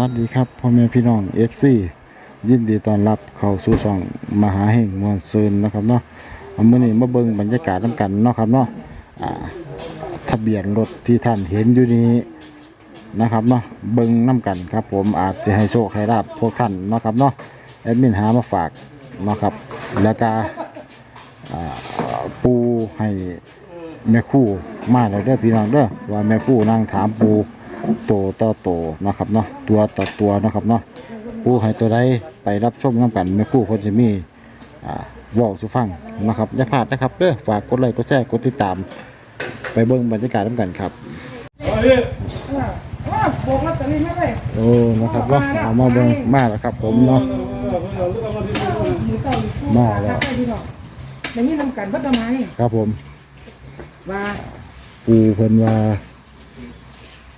สวัสดีครับพ่อแม่พี่น้อง FC ยินดีต้อนรับเข้าสู่ช่องมหาแห่งมวลซืนนะครับเนาะเอามื่อนี้มาเบิ่งบรรยากาศน้ำกันเนาะครับเนาะทะเบียนรถที่ท่านเห็นอยู่นี้นะครับเนาะเบิ่งน้ำกันครับ ผมอาจจะให้โชคให้ลาบพวกท่านเนาะครับเนาะแอดมินหามาฝากเนาะครับ แล้วก็อ่าปูให้แม่คู่มาแล้วเด้อพี่น้องเด้อว่าแม่คู่นั่งถามปู โตต่อโตเนาะครับเนาะตัวต่อตัวเนาะครับเนาะผู้ให้ตัวใดไปรับชมน้ำกันแม่ครู่คนจะมีอ่าเว่าสุฟังนะครับอย่าพลาดนะครับเด้อฝากกดไลค์กดแชร์กดติดตาม ไปเบิ่งบรรยากาศน้ำกันครับว่าโบกลอตเตอรี่ไม่ได้โอ้นะครับว่าเอามาเบิ่งมาแล้วครับ ผมเนาะมือเศร้าอยู่คู่มาแล้วใช่พี่น้องในนี้ทำการบัดดไม้ครับผมว่าปูเพิ่นว่า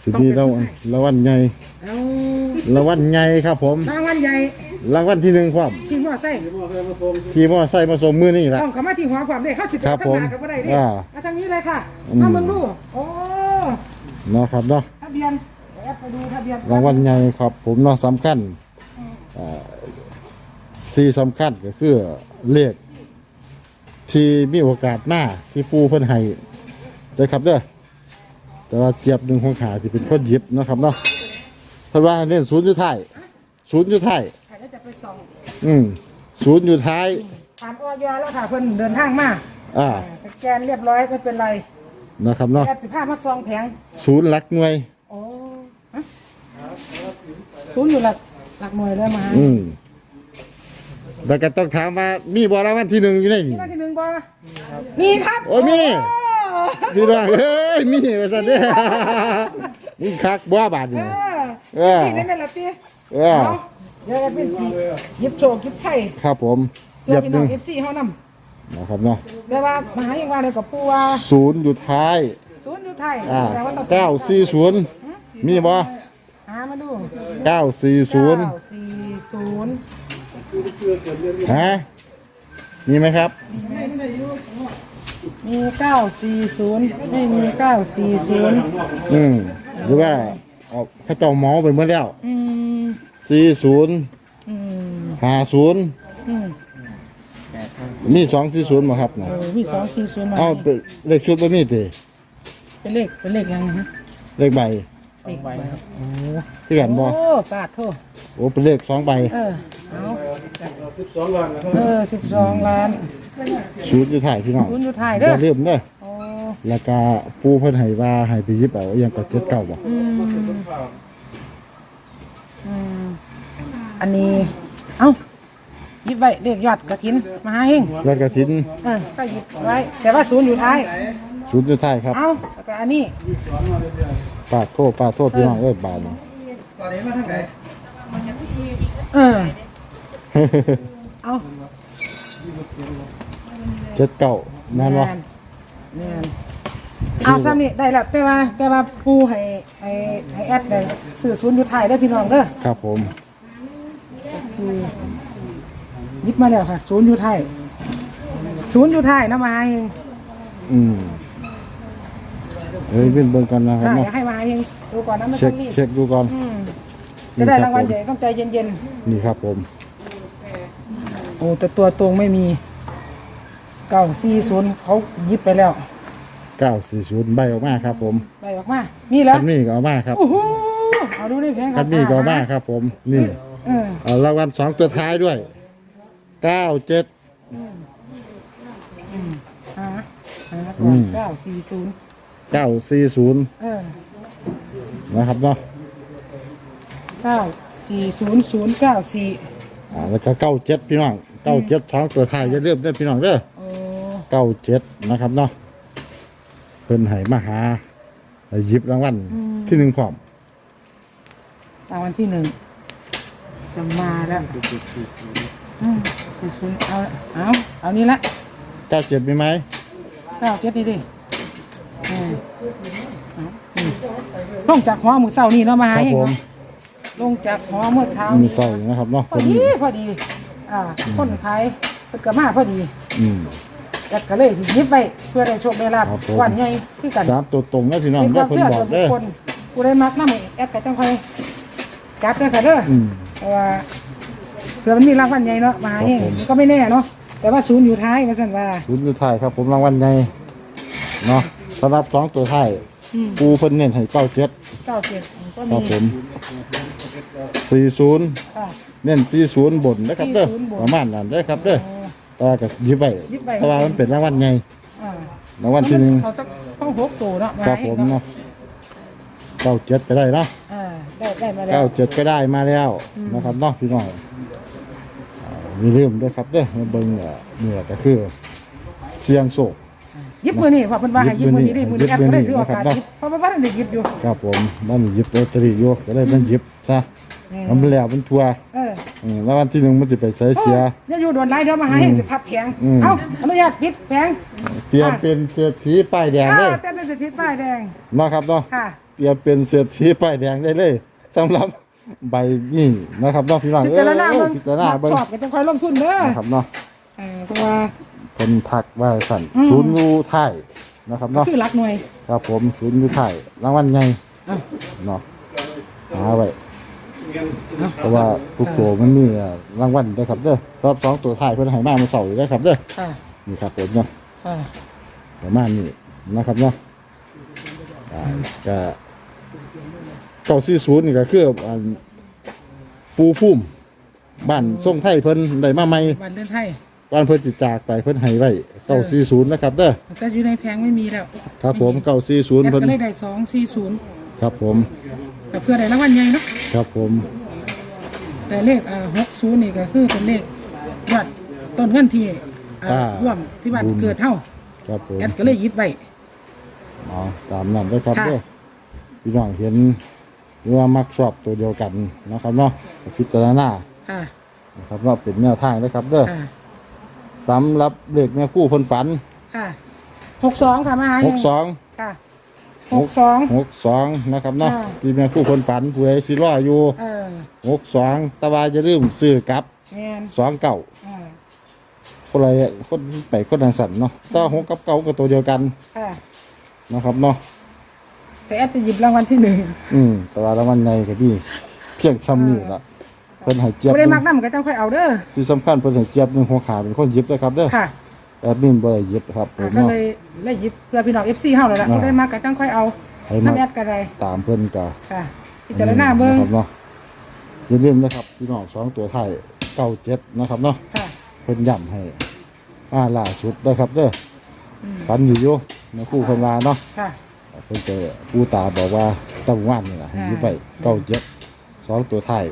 สิมีรางวัลรางวัลใหญ่เอารางวัลใหญ่ครับ ผมรางวัลใหญ่รางวัลที่หนึ่งความที่หัวไส้ขี่มอไซค์มาส่งมือนี่ละต้องเข้ามาที่หัวความได้เข้าสิบครับข้างหน้าผมกับอะไรได้อ่ามาทางนี้เลยค่ะอืมมาเบิ่งดูโอ้เนาะครับเนาะทะเบียนเดี๋ยวไปดูทะเบียนรางวัลใหญ่ครับ ผมเนาะสำคัญอ่าสี่สำคัญก็คือเลขที่มีโอกาสหน้าที่ปูเพิ่นให้เด้อครับเด้อ แต่ว่าเจียบหนึ่งของขาที่เป็นคนหยิบเนาะครับเนาะเพิ่นว่าเน้นศูนย์อยู่ท้ายศูนย์อยู่ท้ายใครจะไปส่องอืมศูนย์อยู่ท้าย ผ่านออยแล้วค่ะเพิ่นเดินทางมาอ่าสแกนเรียบร้อยไม่เป็นไรนะครับเนาะแอดสิบห้ามาซองแผงศูนย์หลักหน่วย โอ้ฮะศูนย์อยู่หลักหลักหน่วยเลยมาอืมแล้วก็ต้องถามว่ามีบ่รางวัลที่หนึ่งอยู่ในนี่ ที่มาที่หนึ่งบ่มีครับโอ้มี พี่น้องเอ้ยมีว่าซั่นเด้อมีคักบ่บาดเอนี่อเออที่นี่แม่นละตีเออเดี๋ยวเป็นสียิบโชคยิบไข่ครับผมเพื่เหอยียบพี่หน้อนึ่งงเอฟซีเขานนะครับเนาะำแต่ว่ามหาอย่างว่าเลยกับปูว่าศูนย์อยู่ท้ายศูนย์อยู่ไทยอ่าแสดงว่าต้องเก้าสี่ศูนย์มีบ่หามาดูเก้าสี่ศูนย์เก้าสี่ศูนย์ฮะมีไหมครับ มีเก้าสี่ศูนย์ไม่มีเก้าสี่ศูนย์อืมหรือว่าเอาเขาเจ้าเมาไปเมื่อแล้วอืมสี่ศูนย์อืมห้าศูนย์อืมมีสองสี่ศูนย์บ่ครับเอนะอมีสองสี่ศูนย์มาเอาเป็นเลขชุดบ่มีติเป็นเลขเป็นเลขยังไงฮะเลขใบ เลขใบที่กันบ่โอ้ปาดโทษโอ้เป็นเลขสองใบเออเอาเออสิบสองล้านศูนย์อยู่ท้ายพี่น้องศูนย์อยู่ไทยอเด้อย่าลืมเด้อโอ้แล้วก็ปูเพิ่นให้ว่าให้ไปหยิบเอาอหยังก็เจ็ดเก้าบ่อืมอืมอันนี้ เอ้าหยิบไว้เลขยอดกระถินมหาเฮงแล้วก็สินเออก็หยิบไว้ แต่ว่าศูนย์อยู่ท้ายศูนย์อยู่ท้ายครับ เอ้าแล้วก็อันนี้ ปาดโทษปาดโทษพี่น้องเอ้ยบาดนี้เออ เอาเจ็ดเก้าแม่นบ่แม่นแม่นเอาซ้ำนี่ได้แล้วแต่ว่าแต่ว่าผู้ให้ให้ให้แอดได้สื่อศูนย์อยู่ท้ายเด้อพี่น้องเด้อครับผมคือหยิบมาแล้วค่ะศูนย์อยู่ท้ายศูนย์อยู่ท้ายนะมหาเฮงอืมเอ้ยเป็นเบิ่งกันนะครับอะอเนาะ ยากให้มหา เฮงดูก่อนนะไม่เช็ต้คองรีบเช็คดูก่อน อืมจะได้รางวัลใหญ่ต้องใจเย็นนี่ครับผม ๆโอ้แต่ตัวตรงไม่มีเก้าสี่ศูนย์เขาหยิบไปแล้ว940 ใบออกมาครับผมไปออกมามีแล้วคันมีก็เอามาครับโอ้โหเอาดูนี่แพงคคัรับนมีก็เอามาครับผม นี่เออเอารางวัลสองตัวท้ายด้วย 97 หาหาอืก่อนม เก้าสี่ศูนย์940 เออ นะครับเนาะเก้าสี่ศูนย์ศูนย์เก้าสี่อ่าแล้วก็97พี่น้อง97สองตัวท้ายอย่าลืมเด้อพี่น้องเด้อโอ้เก้าเจ็ดนะครับเนาะเพิ่นให้มาหาให้หยิบรางวัลที่หนึ่งพร้อมรางวัลที่หนึ่งจะมาแล้วอืมสี่ศูนย์เอาเอาเอานี่ละเก้าเจ็ดมีไหมเก้าเจ็ดนี่ดิเออเอาอืม ลงจากหอมือเศร้านี่เนาะมาคหารับเองผมเนาะลงจากหอเมื่อเช้ามีนี่ใส่นะครับเนาะพคอนดีพอดี อ่า คนขายเพิ่นก็มาพอดีอืมแต่ก็เลยสิหยิบไปเพื่อได้โชคได้ลาบครับผม วันใหญ่คือกัน สามตัวตรงนะพี่น้องเป็นคได้วามเพิ่นเชื่อบอกส่วนบุเด้คอคลผู้ใดมักนำแอดก็จังค่อยจัดด้วยค่ะเด้อออืม เพราะว่าเผื่อมันมีรางวัลใหญ่เนาะมาเองครับผม มันก็ไม่แน่เนาะแต่ว่าศูนย์อยู่ท้ายว่าสั่นว่า ศูนย์อยู่ท้ายครับ ผมรางวัลใหญ่เนาะสำหรับสองตัวท้ายอืม ปูเพิ่นเน้นให้เก้าเจ็ดเก้าเจ็ดก็คมีรับผมสี่ศูนย์ค่ะ เน้นสี่ศูนย์บนนะครับเด้อ40บน ประมาณนั้นเด้อครับเด้อโอ้แต่ว่าก็ยิบไว้ยิบไว้แต่ว่ามันเป็นรางวัลใหญ่อ่ารางวัลที่หนึ่งเขาสักต้องหกตัวเนาะมาครับเอผงมเนาะเนาะเก้าเจ็ดก็ได้เนาะอ่าได้ได้มาแล้ว เก้าเจ็ดก็ได้มาแล้วอืม นะครับเนาะพี่น้องอ่าอย่าลืมด้วยครับเด้อมาเบิ่งเอ่อเนี่ยก็คือ เสียงโศก ยิบมือนี่ว่าเพิ่นว่าให้ยิบมือนี่ได้มือนี้ยิแอบมืก็อนี่ได้ถือโอกาสนะครับยิบเพราะว่าบ้านได้ยิบอยู่ครับผมมันหยิบลอตเตอรี่อยู่ก็เลยมันหยิบซะมันแล้วมันทัวเอออืมแล้ววันที่หนึ่งมันจะไปใส่เสียเนี่ยอยู่โดนไล่เดี๋ยวมาหาให้สิพับแผงอืมเอ้าอนุญาตปิดแผงเตรียมเป็นเศรษฐีป้ายแดงอ่าเลยเต้นเป็นสถิตป้ายแดงเนาะครับเนาะค่ะเตรียมเป็นเศรษฐีป้ายแดงได้เลยสำหรับใบนี้นะครับเนาะพี่น้องพิเอจารณาอเบิ่งพิจารณาเบิ่งชอบก็จะค่อยลงทุนเด้อนะครับเนาะเออเพราะว่า เป็นทักว่าสั่นอืม ศูนย์ยูไทยนะครับเนาะคือหลักหน่วยครับผมศูนย์ยูไทยรางวัลใหญ่เอ้าเนาะหาไว้เพราะว่าทุกตัวมันมีอ่ารางวัลด้วยครับเด้อรอบสองตัวไทายเพิ่นให้มาเมื่อเสาร์อยู่ด้วยครับเด้อค่ะนี่ครับผมเนาะ ค่ะประมาณนี้นะครับเนาะอ่าก็เก้าสี่ศูนย์นี่ก็คืออันปูพุ่มบ้านทรงไทยเพิ่นได้มาใหม่วันเดินไทย บ้านเพิ่นจิจากไปเพิ่นให้ไว้เก้าสี่ศูนย์นะครับเด้อแต่อยู่ในแผงไม่มีแล้วครับผมเก้าสี่ศูนย์แอดเพิ่นก็เลยได้สองสี่ศูนย์ครับผมแต่เพื่อได้รางวัลใหญ่เนาะครับผม แต่เลขอ่าหกศูนย์นี่ก็คือเป็นเลขยอดต้นเงินที่อ่าร่วมที่บ้านเกิดเท่าครับผมแอดก็เลยหยิบไว้เอาตามนั้นด้วยครับค่ะเด้อพี่น้องเห็นหรือว่ามักชอบตัวเดียวกันนะครับเนาะก็พิจารณาค่ะนะครับเนาะเป็นแนวทางนะครับเด้อค่ะ สำหรับเลขแม่คู่เพิ่นฝันค่ะหกสองค่ะมาหาหเองกสองค่ะหกสองหกสองนะครับเนาะอ่า ที่แม่คู่เพิ่นฝันผู้ใดสิรออยู่ เออหกสองแต่ว่าจะลืมซื้อกลับแมนสองเก่าอ่าคนไรคนไปคนทางสันเนาะแต้หกกับเก่าก็ตัวเดียวกันค่ะนะครับเนาะแต่แอดจะหยิบรางวัลที่หนึ่งอืมแต่ว่าแล้วมันไงก็ดีเพียงซ้ำนี่ละ เพิ่นให้เจี๊ยบไม่ได้หนึ่มักงน้ำก็ต้องค่อยเอาเด้อที่สำคัญเพิ่นให้เจี๊ยบหนึ่งหัวขาเป็นคนหยิบเลยครับเด้อค่ะแอดมินบ่ได้หยิบครับผอ่ามก็เนาะ เลยเลยหยิบเพื่อพี่น้องเอฟซีเฮาเลยล่ะอ่าไม่ได้มักก็ต้องค่อยเอาให้มาน้ำแอดก็ได้ตามเพิ่นก็ค่ะพิจารณาเบิ่งนะครับเนาะอย่าลืมนะครับพี่น้องสองตัวไทายเก้าเจ็ดนะครับเนาะค่ะเพิ่นย้ำให้อ่าล่าสุดนะครับเด้ออืมฝันอยู่อยู่ในคู่เพิ่นว่าเนาะ ค่ะ เพิ่นเจอผู้ตาบอกว่าตั้งว่านนี่ล่ะให้อยู่ไปเก้าเจ็ดสองตัวไทาย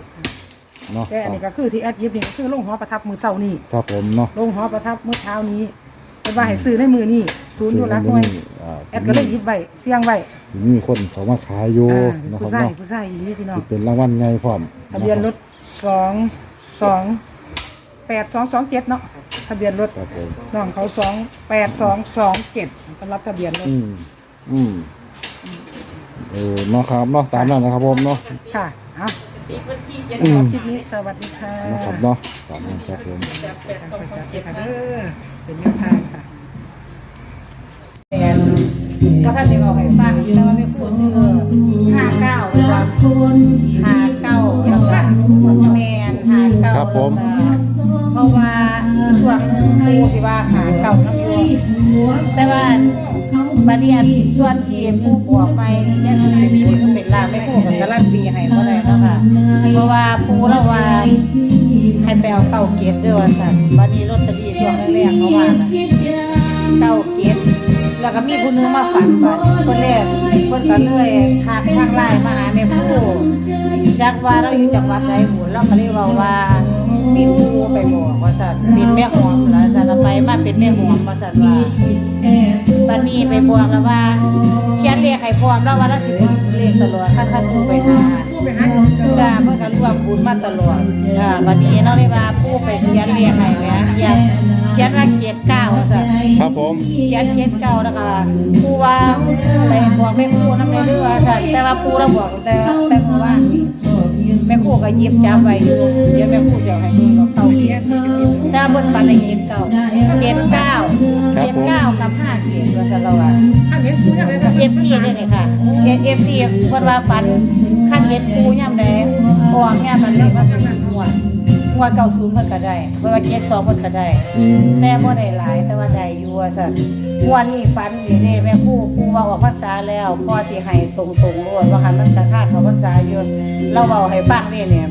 เนาะแต่อันนี้ก็คือที่แอดหยิบนี่ก็คือลงหอประทับมือเสาร์นี่ครับผมเนาะลงหอประทับมื้อเช้านี้เป็นว่าให้ซื้อในมือนี่ศูนย์อยู่รักหน่วยอ่าแอดก็เลยหยิบไว้เสี่ยงไว้ที่มีคนเขามาขายอยู่อ่านะคผู้รับชายเนาะผู้ชายอย่างนี้พี่น้องที่เป็นรางวัลไงพร้อมทะเบียนรถสองสองแปดสองสองเจ็ดเนาะทะเบียนรถครับผมน้องเขาสองแปดสองสองเจ็ดสำหรับทะเบียนรถอืมอืมเออเนาะครับเนาะตามนั้นนะครับผมเนาะค่ะเอา อืม คลิปนี้สวัสดีค่ะนะครับเนาะตามนั้นครับผมค่ะเด้อเป็นแนวทางค่ะก็ท่านได้บอกให้ฟังแต่ว่าไม่พูดชื่อห้าเก้าแล้วห้าเก้าแล้วก็แมนห้าเก้าครับผมเพราะว่าช่วงปูสิว่าหาเก่าน้ำยวแต่ว่า บัดนี้อันส่วนที่ผู้บวกไปเนี่ยคือมีที่เป็นลางไม่พูดกับการันตีให้ก็ได้เนาะค่ะเพราะว่าปูแล้วว่าให้ไปเอาเก่าเกตด้วยว่าสั่นบัดนี้ลอตเตอรี่ช่วงแรกๆเขาว่านะเก่าเกตแล้วก็มีผู้นึงมาฝันบัดคนแรกคนก็เลยทางทางไลน์มาหาในผู้จักว่าเราอยู่จังหวัดใดหมู่เราก็เลยเว้าว่ามีผู้ไปบอกว่าสัตว์เป็นแม่หอมแล้วสัตว์ไปมาเป็นแม่หอมว่าสัตว์ว่า บัดนี้ไปบอกแล้วว่าเขียนเลขให้พร้อมแล้วว่าเราสิถึงเลขตลอดคันคันผู้ไปหาจ้าเมื่อกันร่วมบุญมาตลอดจ้าบัดนี้เราเลยว่าผู้ไปเขียนเลขให้แหม่เขียนเขียนว่าเจ็ดเก้าว่าสัตว์ครับผมเขียนเจ็ดเก้าแล้วก็ผู้ว่าไปบอกแม่ครูน้ำในเรือว่าสัตว์แต่ว่าผู้เราบอกแต่แต่เมื่อวานนี้ แม่ครูก็หยิบจับไว้อยู่เดี๋ยวแม่ครูจะเอาให้ดูเราเต้าเขียนถ้าบนฟันในเจ็ดเก้าเจ็ดเก้าเจ็ดผมเก้ากับห้าเกียรติว่าจะเราอะอันนี้ซื้อยังไงนะเอฟซีเนี่ยนี่ค่ะเอฟซีเพิ่นว่าฝันขั้นเฮ็ดปูย่ำใดออกย่ำมันเลยว่าเป็นงวด งวดเก้าศูนย์เพิ่นก็ได้เพิ่นว่าเจ็ดสองเพิ่นก็ได้ อืมแต่บ่ได้หลายแต่ว่าได้อยู่ว่าซั่นงวดนี้ฝันนี่เด้แม่ครูครูว่าออกพรรษาแล้วพ่อสิให้ตรงๆโลดว่าหันมันกะคาดเขาพรรษาอยู่เราเว้าให้ฟังนี่เนี่ย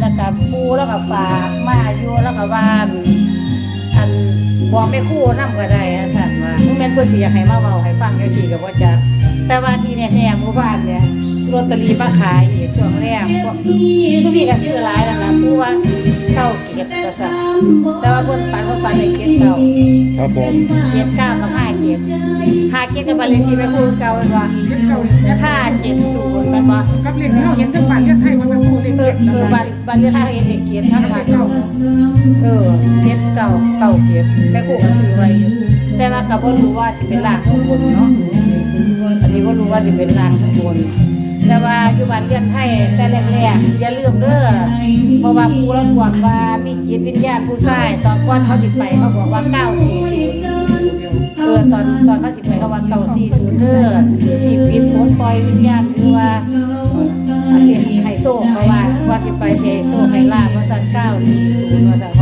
แล้วก็ปูแล้วก็ฝากมาอยู่แล้วก็บ้านอันบอกไม่คู่นำก็ได้อะสั่นว่ามึงแม่นเพิ่นสิอยากให้มาเว้าให้ฟังจังซี่ก็บ่จักแต่ว่าที่แน่ๆหมู่บ้านเนี่ย ลอตเตอรี่มาขายอีกช่วงแรกพวกทุกทีก็ซื้อหลายแล้วนะผู้ว่าเก้าเก็บก็สั่นแต่ว่าเพิ่นฝันเขาฝันในเก็บเก้าครับผมเก็บเก้ากับห้าเก็บห้าเก็บกับบ้านเลขที่ไม่คู่เก่ามันว่าเก็บเก่าเนี่ยห้าเจ็ดศูนย์มันว่ากับเรียนที่เราเห็นทั้งบ้านเรียนไทยมันเป็นผู้เรียนเอเก็อบเอแล้วอกับ้านนบ้านเลขที่เห็นเก็บทั้งบ้านเก่าเออเก็บเก่าเก่าเก็บแม่ครูก็ซื้อไว้อยู่แต่ว่าก็บ่รู้ว่าสิเป็นล่างข้างบนเนาะอันนี้บ่รู้ว่าสิเป็นล่างข้างบน แต่ว่าอยู่บ้านเรียนไทยแต่แรกๆอย่าลืมเด้อเพราะว่าครูเราสอนว่ามีจิตวิญญาณผู้ชายตอนก่อนเขาสิไปเขาบอกว่า940เออตอนตอนเขาสิไปเขาว่า940เด้อสิปิดหมดปล่อยวิญญาณคือว่าอาสิให้โซ่เขาว่าว่าสิไปเทโซ่ให้ลาบว่าซั่น940ว่าซั่นเข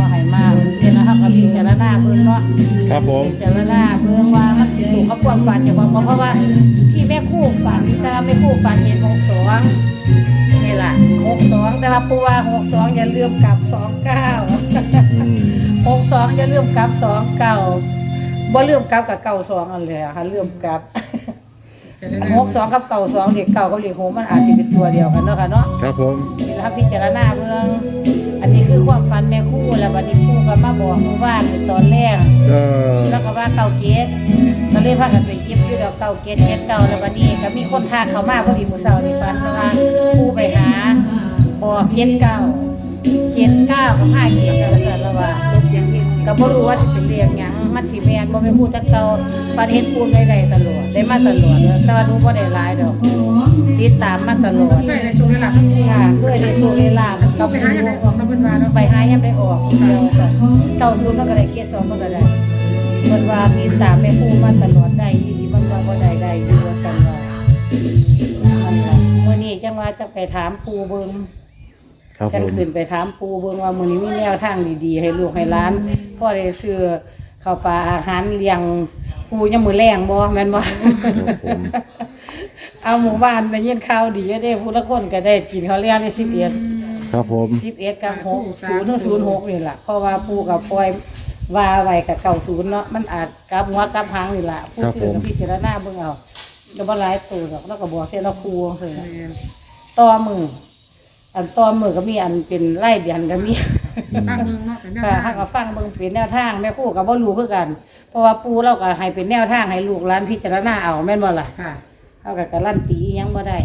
าให้ เบิ่งเนาะครับผมพิจารณาเบิ่งว่ามันสิถูกเขาความฝันจากความเพราะว่าที่แม่คู่ฝันแต่ว่าแม่คู่ฝันเห็นหกสองนี่ล่ะหกสองแต่ว่าปูว่าหกสองอย่าลืมกลับสองเก้าอืมหกสองอย่าลืมกลับสองเก้าบ่ลืมกลับกับเก้าสองอันเลยอะค่ะลืมกลับหกสองกับเก้าสองเด็กเก้ากับเด็กหกมันอาจจะเป็นตัวเดียวกันเนาะค่ะเนาะครับผมนี่แหละครับพิจารณาเบื้องอันนี้ คือความฝันแม่คู่แล้ววันนี้คู่ก็มาบอกหมู่บ้านในตอนแรกเออแล้วก็ว่าเก่าเกตก็เลยพากันไปเย็บอยู่ดอกเก่าเกตเกตเก่าแล้ววันนี้ก็มีคนทางเขามาพอดีมื้อเช้านี่ฝันว่าคู่ไปหาบอกเกตเก่าเกตเก้ากับห้าเกตแล้วซั่นแล้วว่าก็บ่รู้ว่าสิเป็นเรียงหยัง มันสิแม่นบ่แม่นคู่จักเก่าฝันเห็นปูได้ได้ตลอดได้มาตลอดแต่ว่าดูบ่ได้หลายดอกติดตามมาตลอดได้ในช่วงเวลาทั้งคู่ค่ะเคยได้โชว์เวลามันก็เราไปหาอย่างไรออกมาเป็นว่าเนาะไปหายังได้ออกเดียวจ้ะเก้าศูนย์มันก็ได้เกียรติสองมันก็ได้มันว่ามีตามแม่ผู้มาตลอดได้ยี่ดีมันว่าบ่ได้ได้อยู่ว่าซั่นว่าอันล่ะมื้อนี้จังว่าจะไปถามปู่เบิ่งครับจัผงมขึ้นไปถามปู่เบิ่งว่ามื้อนี้มีแนวทางดีๆ ให้ลูกให้หลานพ่อได้ซื้อ ข้าวปลาอาหารเลี้ยงปู่ยามมื้อแรงบ่แม่นบ่ ครับผม เอาหมู่บ้านได้ยินข่าวดีเด้ผู้ละคนก็ได้กินข้าวเลี้ยงได้11ครับผม สิบเอ็ดกับหกศูนย์ถึงศูนย์หกนี่แหละเพราะว่าปูกับปล่อยว่าไว้กับเก่าศูนย์เนาะมันอาจกลับหัวกลับหางนี่แหละผู้ซื้อกับพิจารณาเบิ่งเอาก็บ่หลายตัวหรอกแล้วก็บอกเท่าละครูเลยนะต่อมืออันต่อมือก็มีอันเป็นไล่เดือนก็มี ตั้งเมืองเนาะเป็นแนวค่ะทาถ้างก็ฟังเบิ่งเป็นแนวทางแม่ครูก็บ่รู้คือกัน เพราะว่าปูเราก็ให้เป็นแนวทางให้ลูกหลานพิจารณาเอาแม่นบ่ล่ะค่ะเขาก็การันตีอิหยังบ่ได้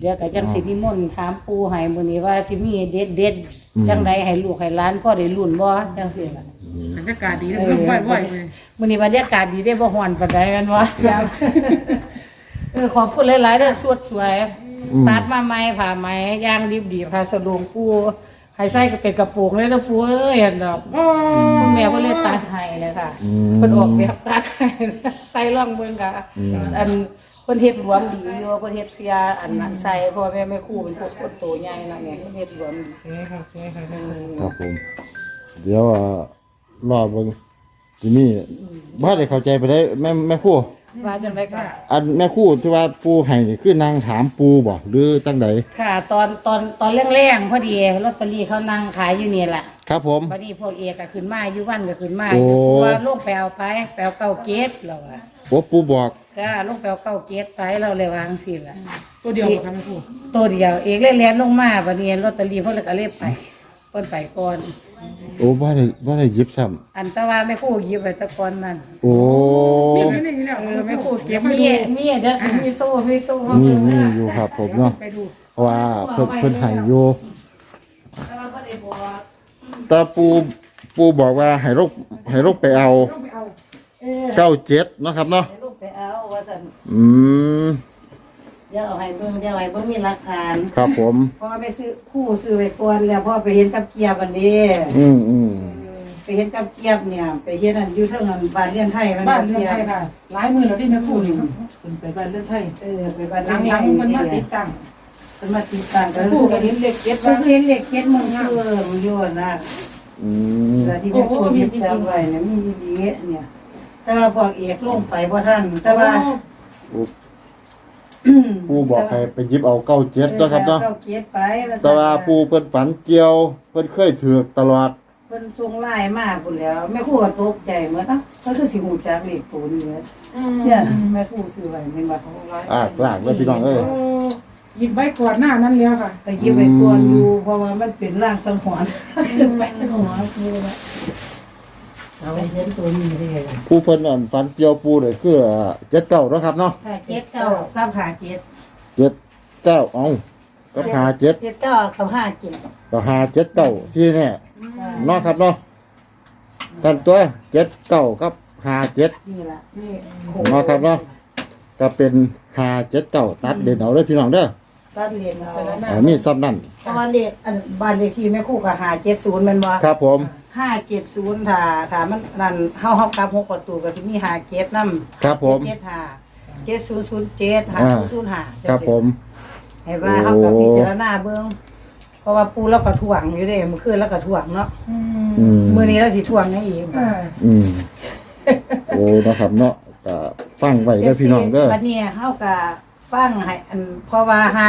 เดี๋ยวก็จังสินิมนต์ถามปู่ให้มื้อนี้ว่าสิมีเด็ดเด็ดๆจังใดให้ลูกให้หลานพ่อได้ลุ้นบ่จังซี่ล่ะ บรรยากาศดีนะเพิ่มบ่อยๆเลยมื้อนี้บรรยากาศดีได้บ่ฮ้อนปานใดแม่นบ่ครับเออขอบคุณหลายๆเด้อสวดสวยอืม ตัดมาใหม่ผ้าไหมย่างดิบดีผ้าสะดวงปู่ ให้ใส่ก็เป็นกระโปรงเลยนะปู่เอ้ยเห็นดอกโอ้คุณแม่เพิ่นเลยตัดให้เลยค่ะอืมเพิ่นออกแบบตัดให้ใส่ร่องเบิ่งค่ะอืมอันเพิ่นเฮ็ดหลวมดีอยู่เพิ่นเฮ็ดเพียอันนั้นใส่เพราะว่าแม่แม่ครูเป็นพวกคนโตใหญ่นะเนี่ยเพิ่นเฮ็ดหลวมดีโอเคค่ะโอเคค่ะอืมครับผม เดี๋ยวอ่ารอเบิ่งทีนี้บ่ได้เข้าใจไปได้แม่แม่ครู่ ว่าจังได๋ค่ะอันแม่ครู่ที่ว่าปูให้นี่คือนางถามปูบ่หรือตั้งใดค่ะ ตอนตอนตอนแรงๆพอดีลอตเตอรี่เขานั่งขายอยู่นี่แหละครับผมบัดนี้พวกเอกก็ขึ้นมาอยู่วันก็ขึ้นมาโอ้ ว่าลงไปเอาไปไปเอาเก้าเกตแล้วอะโอ้ปูบอก ก็ลงไปเอาเก้าเกตไปเราเลยวางสิล่ะ ตัวเดียวค่ะแม่ครูตัวเดียวเอกเลยแล่นลงมาบัดนี้ลอตเตอรี่เพิ่นเลยก็เลยไปเพิ่นไปก่อน โอ้บ่ได้บ่ได้หยิบซ้ำอันแตะว่าแม่ครูหยิบไว้แตะก่อนนั่นโอ้ มีไม่ได้มีแล้วเออแม่ครูเก็บมีมีเดี๋ยวสิมีโซ่มีโซ่เขามีเก็บมีไว้อยู่ครับผมเนาะไปดูเพราะว่าเพิ่นเพิ่นให้อยู่แต่ว่าบ่ได้บอกแต่ปูปูบอกว่าให้ลูกให้ลูกไปเอาต้องไปเอา เออเก้าเจ็ดเนาะครับเนาะ ให้ลูกไปเอาว่าซั่นอืม อย่าเอาให้เบิ่งอย่าเอาให้เบิ่งมีหลักฐานครับผมพอไปซื้อคู่ซื้อไว้ก่อนแล้วพอไปเห็นกับเกียร์บัดนี้อืมอืมไปเห็นกับเกียบเนี่ย ไปเฮ็ดอันอยู่เทิงอันบ้านเรียนไทยมันบ้านกับเรือนเกียบไทยค่ะหลายมือแล้วที่แม่ครู่นี่เป็นไปบ้านเรือนไทยเออไปบ้านหเรียนไทลัยงๆมันมาเติดตั้งพิ่นมาติดตั้งก็แม่คคืรู่อก็เห็นเด็กเก็บก็ว่าคือเห็นเด็กเก็ดเมืองคือมันอยู่นะอืมแต่ที่แม่ครู่ยึดจำไว้เนี่ยมีดีเนี่ย แต่ว่าพวกเอกลงไปบ่ทันแต่ว่า ปูบอกให้ไปหยิบเอาเก้าเจ็ดเนาะครับเนาะเก้าเกียรติไปแต่ว่าปูเพิ่นฝันเกี่ยว เพิ่นเคยถือกตลอดเพิ่นส่งไลน์มาพุ่นแล้วแม่ครูก็ตกใจเหมือนเอ้าก็คือสิฮู้จักเลขตัวนี้เนี่ยเนี่ยแม่ครูซื้อไว้แม่นบ่อ่าลากเลยพี่น้องเอ้ยโหยิบไว้ก่อนหน้านั้นแล้วค่ะไปหยิบไว้ก่อนอยู่เพราะว่ามันเป็นร่างสังหรณ์ขึ้นไปสังหรณ์คือว่า เอาไว้เห็นตัวนี้ได้เลยผู้เพิ่นนั่นฝันเกี่ยวปูเลยคือเจ็ดเก้าเนาะครับเนาะค่ะเจ็ดเก้ากับหาเจ็ดเจ็ดเก้าเอาก็หาเจ็ดเจ็ดเก้ากับห้าเจ็ดก็หาเจ็ดเก้าที่แน่เนาะครับเนาะกันตัวเจ็ดเก้ากับหาเจ็ดนี่ล่ะนี่เนาะครับเนาะก็เป็นหาเจ็ดเก้าตัดเด่นเอาเลยพี่น้องเด้อตัดเรียนเอาเออมีซ้ำนั่นเพราะว่าเลขอันบ้านเลขที่แม่ครูก็หาเจ็ดศูนย์แม่นบ่ครับผม ห้าเจ็ดศูนย์ถ้าถ้ามันนั่นเฮาเฮากลับหกประตูก็สิมีหาเจ็ดนำครับผม เจ็ดห้าเจ็ดศูนย์ศูนย์เจ็ดห้าศูนย์ศูนย์ห้าครับผม ให้ว่าเฮากับพิจารณาเบิ่งเพราะว่าปูเราก็ถ่วงอยู่เด้มื้อคืนเราก็ถ่วงเนาะอืมมื้อนี้เราสิถ่วงหยังอีกอ่าอืมโอ้เนาะครับเนาะก็ฟังไว้เด้อพี่น้องเด้อบัดนี้เฮาก็ฟังให้อันเพราะว่าหา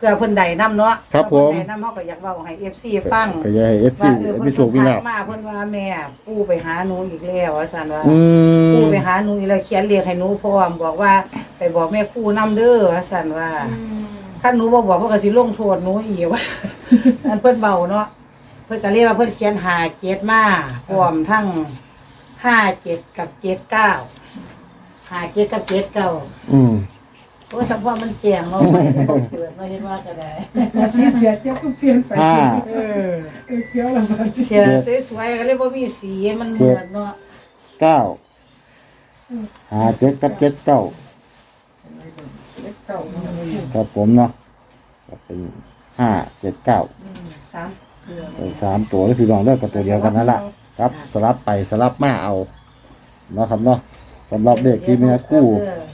เพื่อเพิ่นใดนํเนาะครับผม เพิ่นใดนํเฮาก็อยากเว้าให้ FC ฟังก็อย่าให้ FC ว่าเออมีเพิ่นโชคมีลาภทักมาเพิ่นว่าแม่ปู่ไปหาหนูอีกแล้วว่าซั่นว่าอืครูมไปหาหนูอีแล้วเขียนเรียกให้หนูพร้อมบอกว่าไปบอกแม่ครูนำเด้อว่าซั่นว่าคันหนูบ่บอกเพิ่นก็สิลงโทษหนูอีกว่า อันเพิ่นเบาเนาะเพิ่นก็เรียกว่าเพิ่นเขียนหาเจ็ดมาพร้อมทั้งห้าเจ็ดกับเจ็ดเก้าหาเจ็ดกับเจ็ดเก้าอืม โอ้สัมพอมันแจงเนาะไม่ได้บอกเกิดมาเห็นว่าก็ได้สีเสียเจ้าก็เปลี่ยนไปห้า เออเออเขียวแล้วมันเสียสวยๆก็เลยบ่มีสีมันเหมือนเนาะเก้าหาเจ็ดกับเจ็ดเก้าเก่าครับผมเนาะก็เป็นห้าเจ็ดเก้าสามเกลือเป็นสามตัวแล้วพี่น้องเด้อกับตัวเดียวกันนั่นแหละครับสลับไปสลับมาเอาเนาะครับเนาะสำหรับเด็กที่แม่คู่เ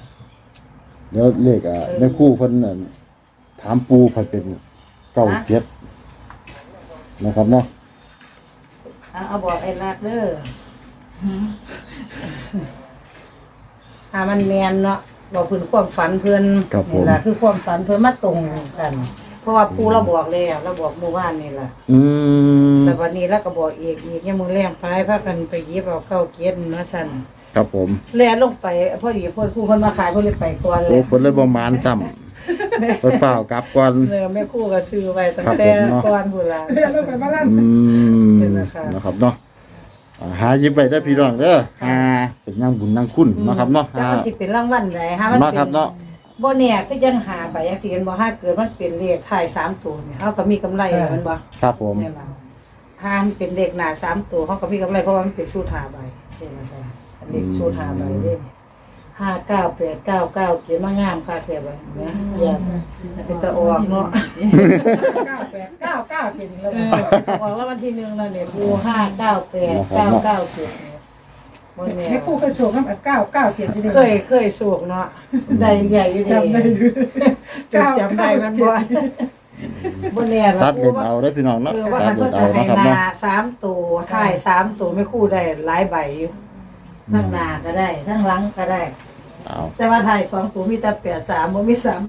ดี๋ยวเลขอะแม่คู่เพิ่นน่ะถามปูเพิ่นเป็นเก้าเจ็ดนะครับเนาะเอาเอาบอกไอ้รักเด้อถ้ามันแมนเนาะบอกเพิ่นความฝันเพิ่นครับผมนี่ล่ะคือความฝันเพิ่นมาตรงกัน เพราะว่าปูเราบอกแล้วเราบอกเมื่อวานนี่ล่ะอืมแต่วันนี้เราก็บอกอีกอีกเนี่ยามมือแรงไปพากันไปหยิบเอาเข้าเกียรติมาสั่น ครับผมแล่นลงไปพอดีเพิ่นครูเพิ่นมาขายเพิ่นเลยไปก่อนเลโอ้ยเพิ่นเลยบ่มานซ้ำเพิ่นเฝ้าวกลับก่อน เออแม่ครูก็ซื้อไว้ตั้งครับแต่ผมเนาะ ก่อนพุ่นล่ะ เรียนลงไปบ้านอืมเห็นไหมคะนะครับเนาะอ่าหาหยิบไปได้อพี่น้องเด้อหาเป็นนางบุญนางคุณนะครับเนาะจักหามันสิเป็นรางวัลใดฮะมันเนาะเป็ครับนเนาะ บ่แน่คือจังหาไปจังซี่เห็นบ่ฮาเกิดมันเป็นเลขท้ายสามตัวเนี่ยเฮาก็มีกำไรแล้วแมันบ่ครับผม เนี่ยล่ะถ้ามันเป็นเลขหน้าสามตัวเฮาก็มีกำไรเพราะว่ามันเป็นสูตรหาใบเห็นไหมคะ อันนี้สูตรหาใบเด้ห้าเก้าแปดเก้าเก้าเขียนมางามค่ะแค่ใบนะอย่าเป็นตะออกเนาะเก้าแปดเก้าเก้าเจ็ดแล้วเออออกแล้ววันที่หนึ่งแล้วเนี่ยปูห้าเก้าแปดเก้าเก้าเจ็ดเนี่ยบนเนี่ยให้คู่เคยโชว์กันแบบเก้าเก้าเจ็ดที่นี่เคยเคยสูกเนาะได้ใหญ่อยู่ดีจำได้ดูจดจำได้มันบ่บนเนี่ยตัดเล่นเอาได้อพี่น้องเนาะเออว่าตัมัดนเล่เพิ่นนเอาจะให้นะครับนาเนาะสามตัวท้ายสามตัวไม่คู่ได้หลายใบอยู่ ทั้งหน้าก็ได้ ทั้งหลังก็ได้ เอาแต่ว่าถ่ายสองตัวมีแต่แปดสามบ่มีสาม